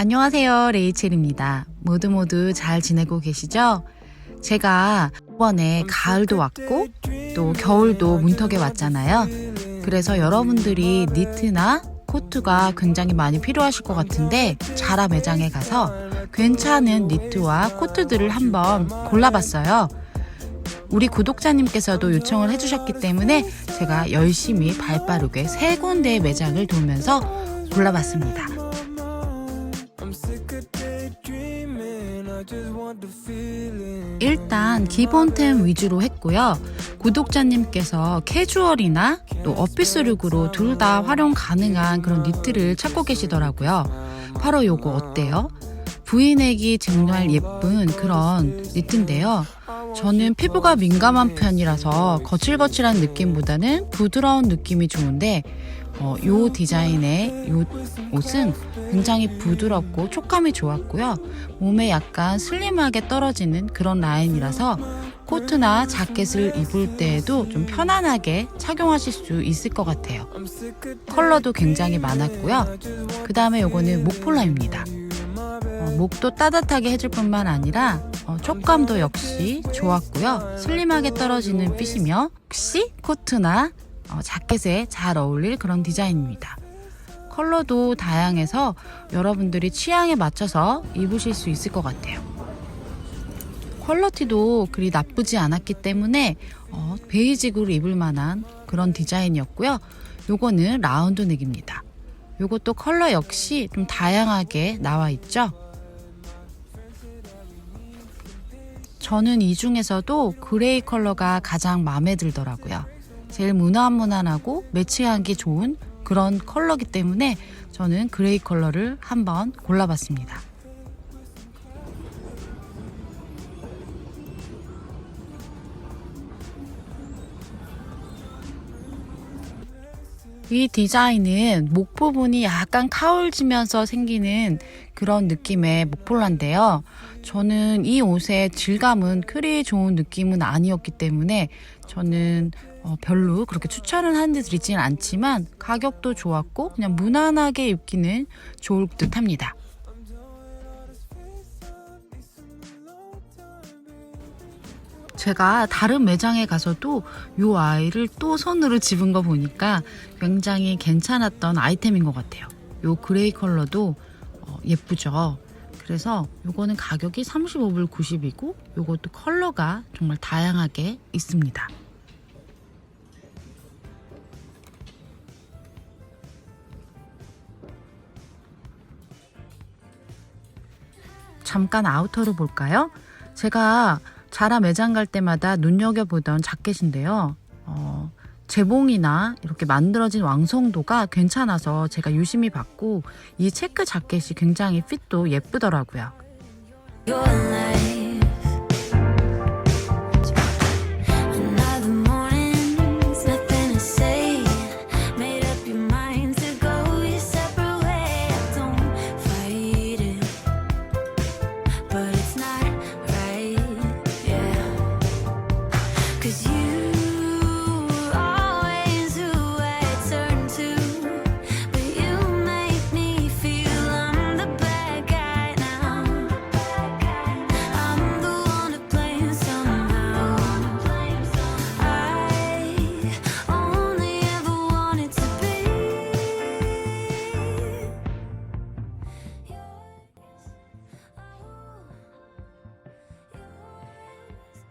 안녕하세요. 레이첼입니다. 모두 모두 잘 지내고 계시죠? 제가 이번에 가을도 왔고 또 겨울도 문턱에 왔잖아요. 그래서 여러분들이 니트나 코트가 굉장히 많이 필요하실 것 같은데 자라 매장에 가서 괜찮은 니트와 코트들을 한번 골라봤어요. 우리 구독자님께서도 요청을 해주셨기 때문에 제가 열심히 발 빠르게 세 군데의 매장을 돌면서 골라봤습니다. 일단 기본템 위주로 했고요. 구독자님께서 캐주얼이나 또 어피스룩으로 둘 다 활용 가능한 그런 니트를 찾고 계시더라고요. 바로 요거 어때요? V넥이 정말 예쁜 그런 니트인데요. 저는 피부가 민감한 편이라서 거칠거칠한 느낌보다는 부드러운 느낌이 좋은데 어, 요 디자인의 요 옷은 굉장히 부드럽고 촉감이 좋았고요. 몸에 약간 슬림하게 떨어지는 그런 라인이라서 코트나 자켓을 입을 때에도 좀 편안하게 착용하실 수 있을 것 같아요. 컬러도 굉장히 많았고요. 그 다음에 요거는 목폴라입니다. 어, 목도 따뜻하게 해줄 뿐만 아니라 어, 촉감도 역시 좋았고요. 슬림하게 떨어지는 핏이며 혹시 코트나 어, 자켓에 잘 어울릴 그런 디자인입니다. 컬러도 다양해서 여러분들이 취향에 맞춰서 입으실 수 있을 것 같아요. 퀄러티도 그리 나쁘지 않았기 때문에 어, 베이직으로 입을 만한 그런 디자인이었고요. 요거는 라운드 넥입니다. 요것도 컬러 역시 좀 다양하게 나와 있죠. 저는 이 중에서도 그레이 컬러가 가장 마음에 들더라고요. 제일 무난무난하고 매치하기 좋은 그런 컬러기 때문에 저는 그레이 컬러를 한번 골라봤습니다. 이 디자인은 목 부분이 약간 카울지면서 생기는 그런 느낌의 목폴라인데요. 저는 이 옷의 질감은 그리 좋은 느낌은 아니었기 때문에 저는 어, 별로 그렇게 추천을 하는 드리지는 않지만 가격도 좋았고 그냥 무난하게 입기는 좋을 듯 합니다. 제가 다른 매장에 가서도 이 아이를 또 손으로 집은 거 보니까 굉장히 괜찮았던 아이템인 것 같아요. 이 그레이 컬러도 어, 예쁘죠. 그래서 요거는 가격이 35불 90이고 요것도 컬러가 정말 다양하게 있습니다. 잠깐 아우터로 볼까요? 제가 자라 매장 갈 때마다 눈여겨보던 자켓인데요. 어, 재봉이나 이렇게 만들어진 완성도가 괜찮아서 제가 유심히 봤고 이 체크 자켓이 굉장히 핏도 예쁘더라고요.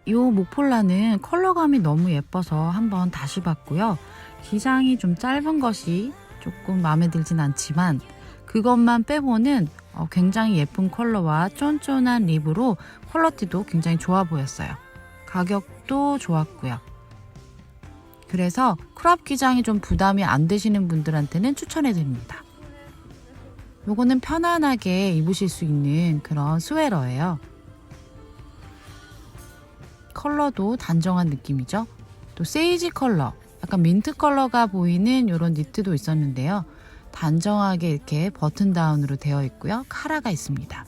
이 목폴라는 컬러감이 너무 예뻐서 한번 다시 봤고요. 기장이 좀 짧은 것이 조금 마음에 들진 않지만 그것만 빼고는 어, 굉장히 예쁜 컬러와 쫀쫀한 립으로 퀄러티도 굉장히 좋아 보였어요. 가격도 좋았고요. 그래서 크롭 기장이 좀 부담이 안 되시는 분들한테는 추천해 드립니다. 요거는 편안하게 입으실 수 있는 그런 스웨러예요. 컬러도 단정한 느낌이죠. 또 세이지 컬러, 약간 민트 컬러가 보이는 이런 니트도 있었는데요. 단정하게 이렇게 버튼 다운으로 되어 있고요. 카라가 있습니다.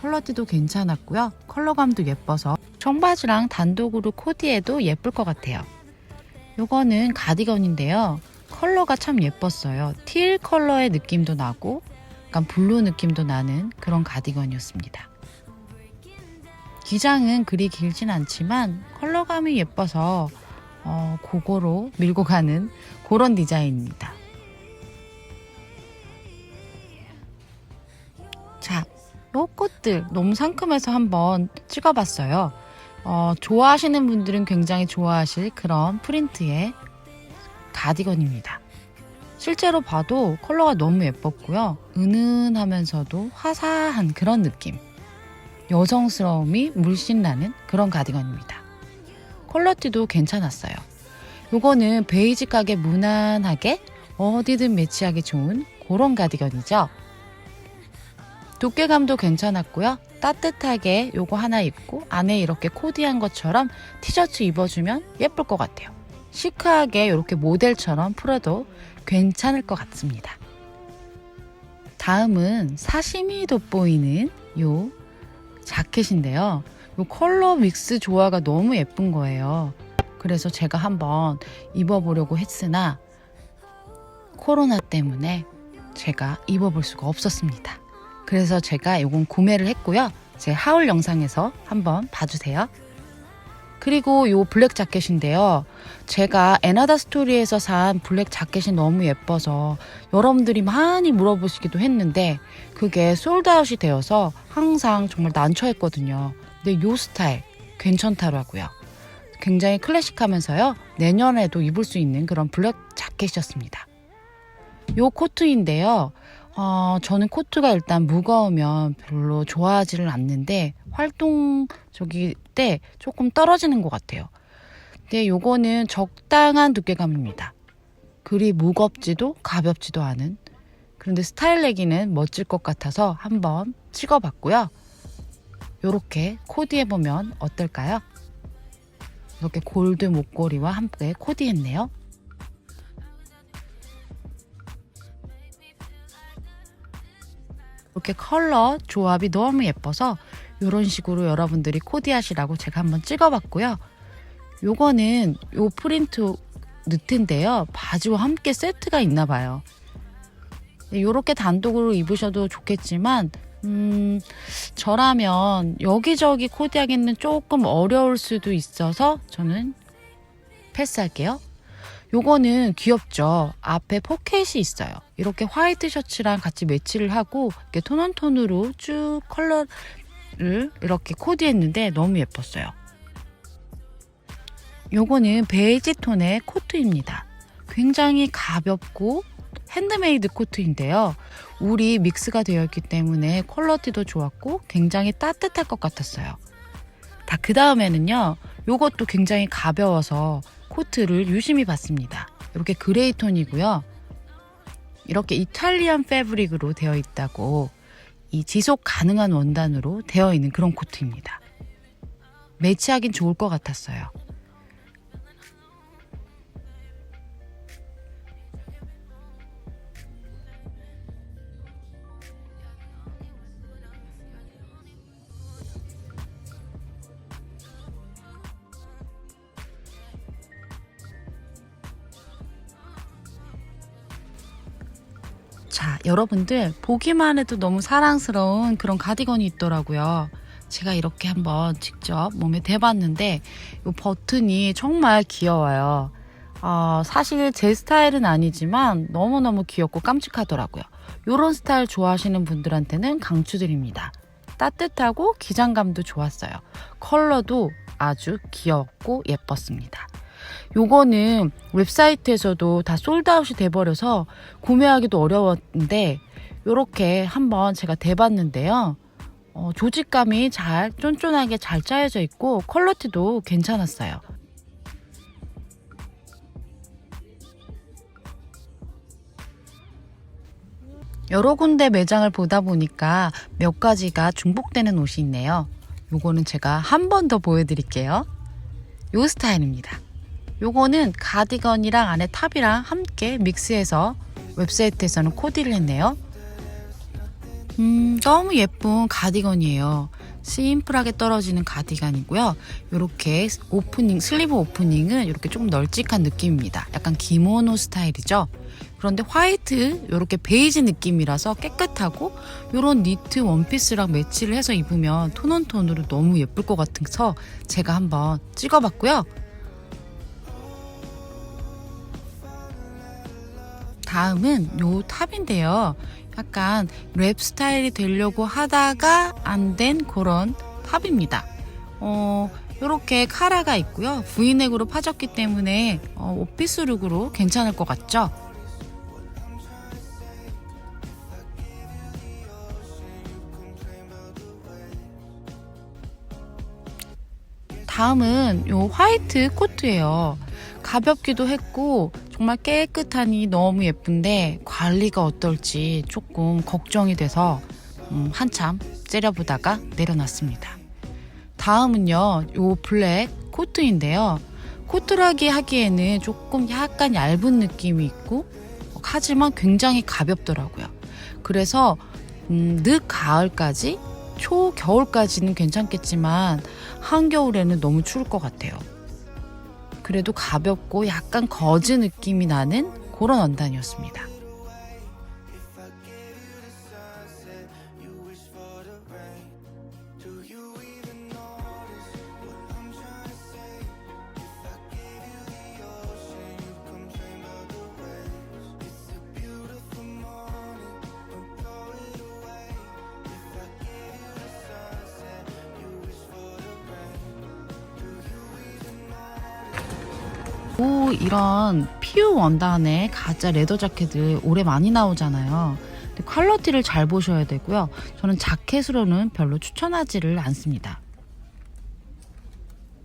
퀄러티도 괜찮았고요. 컬러감도 예뻐서 청바지랑 단독으로 코디해도 예쁠 것 같아요. 요거는 가디건인데요. 컬러가 참 예뻤어요. 틸 컬러의 느낌도 나고 약간 블루 느낌도 나는 그런 가디건이었습니다. 기장은 그리 길진 않지만 컬러감이 예뻐서 어, 그거로 밀고 가는 그런 디자인입니다. 자, 요 꽃들 너무 상큼해서 한번 찍어봤어요. 어, 좋아하시는 분들은 굉장히 좋아하실 그런 프린트의 가디건입니다. 실제로 봐도 컬러가 너무 예뻤고요. 은은하면서도 화사한 그런 느낌. 여성스러움이 물씬 나는 그런 가디건입니다. 퀄러티도 괜찮았어요. 요거는 베이지 가게 무난하게 어디든 매치하기 좋은 그런 가디건이죠. 두께감도 괜찮았고요. 따뜻하게 요거 하나 입고 안에 이렇게 코디한 것처럼 티셔츠 입어주면 예쁠 것 같아요. 시크하게 이렇게 모델처럼 풀어도 괜찮을 것 같습니다. 다음은 사시미 돋보이는 요 자켓인데요. 요 컬러 믹스 조화가 너무 예쁜 거예요. 그래서 제가 한번 입어보려고 했으나 코로나 때문에 제가 입어볼 수가 없었습니다. 그래서 제가 이건 구매를 했고요. 제 하울 영상에서 한번 봐주세요. 그리고 요 블랙 자켓인데요. 제가 에나다 스토리에서 산 블랙 자켓이 너무 예뻐서 여러분들이 많이 물어보시기도 했는데 그게 솔드아웃이 되어서 항상 정말 난처했거든요. 근데 요 스타일 괜찮더라고요. 굉장히 클래식하면서요. 내년에도 입을 수 있는 그런 블랙 자켓이었습니다. 요 코트인데요. 어, 저는 코트가 일단 무거우면 별로 좋아하지를 않는데 활동 저기 때 조금 떨어지는 것 같아요. 근데 요거는 적당한 두께감입니다. 그리 무겁지도 가볍지도 않은 그런데 스타일 내기는 멋질 것 같아서 한번 찍어봤고요. 요렇게 코디해보면 어떨까요? 이렇게 골드 목걸이와 함께 코디했네요. 이렇게 컬러 조합이 너무 예뻐서 이런 식으로 여러분들이 코디하시라고 제가 한번 찍어봤고요. 요거는 요 프린트 니트인데요. 바지와 함께 세트가 있나 봐요. 이렇게 단독으로 입으셔도 좋겠지만 음, 저라면 여기저기 코디하기는 조금 어려울 수도 있어서 저는 패스할게요. 요거는 귀엽죠. 앞에 포켓이 있어요. 이렇게 화이트 셔츠랑 같이 매치를 하고 이렇게 톤온톤으로 쭉 컬러 를 이렇게 코디했는데 너무 예뻤어요. 요거는 베이지 톤의 코트입니다. 굉장히 가볍고 핸드메이드 코트인데요. 울이 믹스가 되어 있기 때문에 퀄러티도 좋았고 굉장히 따뜻할 것 같았어요. 다 그 다음에는요. 요것도 굉장히 가벼워서 코트를 유심히 봤습니다. 이렇게 그레이 톤이고요. 이렇게 이탈리안 패브릭으로 되어 있다고 이 지속 가능한 원단으로 되어 있는 그런 코트입니다. 매치하긴 좋을 것 같았어요. 자, 여러분들 보기만 해도 너무 사랑스러운 그런 가디건이 있더라고요. 제가 이렇게 한번 직접 몸에 대봤는데 이 버튼이 정말 귀여워요. 어, 사실 제 스타일은 아니지만 너무너무 귀엽고 깜찍하더라고요. 이런 스타일 좋아하시는 분들한테는 강추드립니다. 따뜻하고 기장감도 좋았어요. 컬러도 아주 귀엽고 예뻤습니다. 요거는 웹사이트에서도 다 솔드아웃이 돼버려서 구매하기도 어려웠는데 요렇게 한번 제가 대봤는데요. 어, 조직감이 잘 쫀쫀하게 잘 짜여져 있고 퀄러티도 괜찮았어요. 여러 군데 매장을 보다 보니까 몇 가지가 중복되는 옷이 있네요. 요거는 제가 한 번 더 보여드릴게요. 요 스타일입니다. 요거는 가디건이랑 안에 탑이랑 함께 믹스해서 웹사이트에서는 코디를 했네요. 음, 너무 예쁜 가디건이에요. 심플하게 떨어지는 가디건이고요. 이렇게 오프닝, 슬리브 오프닝은 이렇게 조금 널찍한 느낌입니다. 약간 기모노 스타일이죠. 그런데 화이트 이렇게 베이지 느낌이라서 깨끗하고 이런 니트 원피스랑 매치를 해서 입으면 톤온톤으로 너무 예쁠 것 같아서 제가 한번 찍어봤고요. 다음은 요 탑인데요. 약간 랩 스타일이 되려고 하다가 안 된 그런 탑입니다. 어, 이렇게 카라가 있고요. V넥으로 파졌기 때문에 어, 오피스 룩으로 괜찮을 것 같죠? 다음은 요 화이트 코트예요. 가볍기도 했고 정말 깨끗하니 너무 예쁜데 관리가 어떨지 조금 걱정이 돼서 음, 한참 째려보다가 내려놨습니다. 다음은요, 요 블랙 코트인데요. 코트라기 하기에는 조금 약간 얇은 느낌이 있고, 하지만 굉장히 가볍더라고요. 그래서, 음, 늦 가을까지, 초 겨울까지는 괜찮겠지만, 한겨울에는 너무 추울 것 같아요. 그래도 가볍고 약간 거즈 느낌이 나는 그런 원단이었습니다. 오, 이런 피우 원단의 가짜 레더 자켓을 올해 많이 나오잖아요. 근데 퀄러티를 잘 보셔야 되고요. 저는 자켓으로는 별로 추천하지를 않습니다.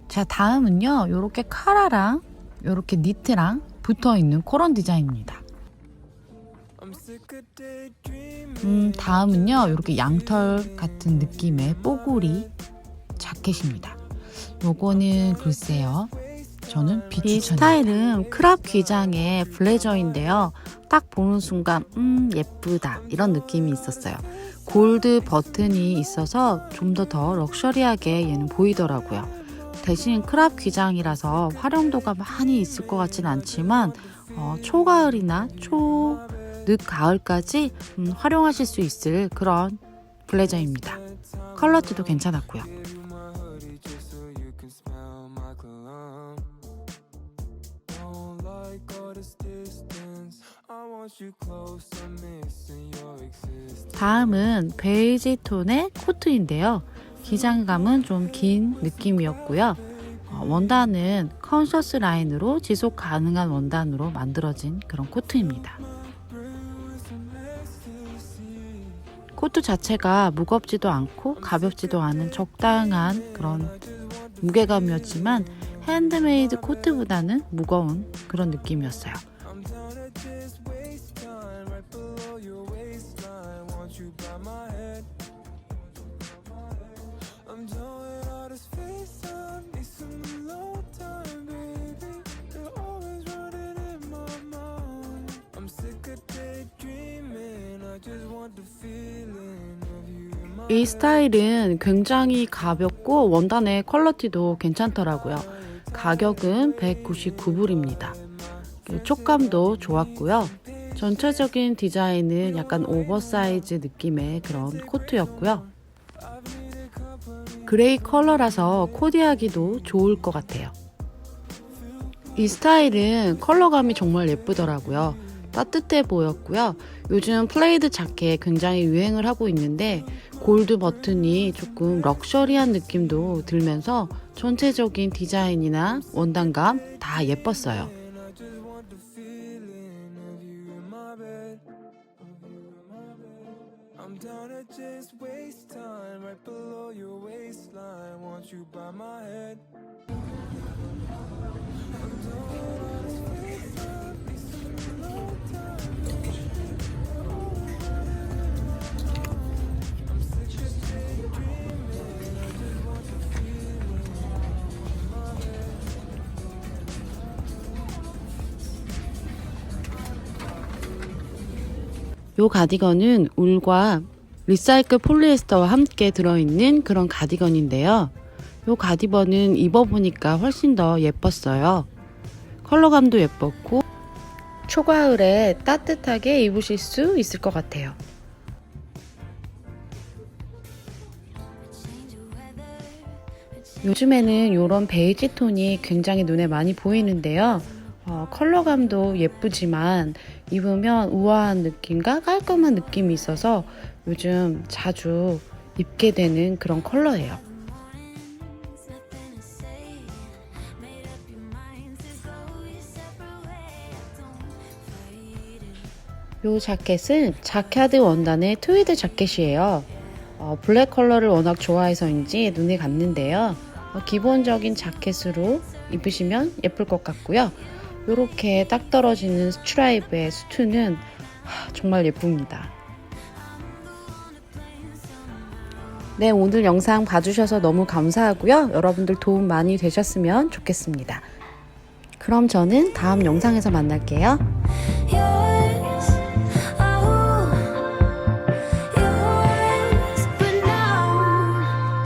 자, 다음은요. 요렇게 카라랑 요렇게 니트랑 붙어 있는 그런 디자인입니다. 음, 다음은요. 요렇게 양털 같은 느낌의 뽀고리 자켓입니다. 요거는 글쎄요. 저는 비추천. 이 스타일은 크롭 기장의 블레저인데요. 딱 보는 순간 음 예쁘다 이런 느낌이 있었어요. 골드 버튼이 있어서 좀 더 더 럭셔리하게 얘는 보이더라고요. 대신 크롭 기장이라서 활용도가 많이 있을 것 같지는 않지만 어, 초가을이나 초 늦가을까지 음, 활용하실 수 있을 그런 블레저입니다. 컬러티도 괜찮았고요. 다음은 베이지 톤의 코트인데요. 기장감은 좀 긴 느낌이었고요. 어, 원단은 컨셔스 라인으로 지속 가능한 원단으로 만들어진 그런 코트입니다. 코트 자체가 무겁지도 않고 가볍지도 않은 적당한 그런 무게감이었지만 핸드메이드 코트보다는 무거운 그런 느낌이었어요. 이 스타일은 굉장히 가볍고 원단의 퀄러티도 괜찮더라고요. 가격은 199불입니다. 촉감도 좋았고요. 전체적인 디자인은 약간 오버사이즈 느낌의 그런 코트였고요. 그레이 컬러라서 코디하기도 좋을 것 같아요. 이 스타일은 컬러감이 정말 예쁘더라고요. 따뜻해 보였고요. 요즘 플레이드 자켓 굉장히 유행을 하고 있는데 골드 버튼이 조금 럭셔리한 느낌도 들면서 전체적인 디자인이나 원단감 다 예뻤어요. 요 가디건은 울과 리사이클 폴리에스터와 함께 들어있는 그런 가디건인데요. 요 가디건은 입어보니까 훨씬 더 예뻤어요. 컬러감도 예뻤고 초가을에 따뜻하게 입으실 수 있을 것 같아요. 요즘에는 이런 베이지 톤이 굉장히 눈에 많이 보이는데요. 어, 컬러감도 예쁘지만 입으면 우아한 느낌과 깔끔한 느낌이 있어서 요즘 자주 입게 되는 그런 컬러예요. 이 자켓은 자카드 원단의 트위드 자켓이에요. 어, 블랙 컬러를 워낙 좋아해서인지 눈에 갔는데요. 어, 기본적인 자켓으로 입으시면 예쁠 것 같고요. 이렇게 딱 떨어지는 스트라이브의 수트는 하, 정말 예쁩니다. 네, 오늘 영상 봐주셔서 너무 감사하고요. 여러분들 도움 많이 되셨으면 좋겠습니다. 그럼 저는 다음 영상에서 만날게요.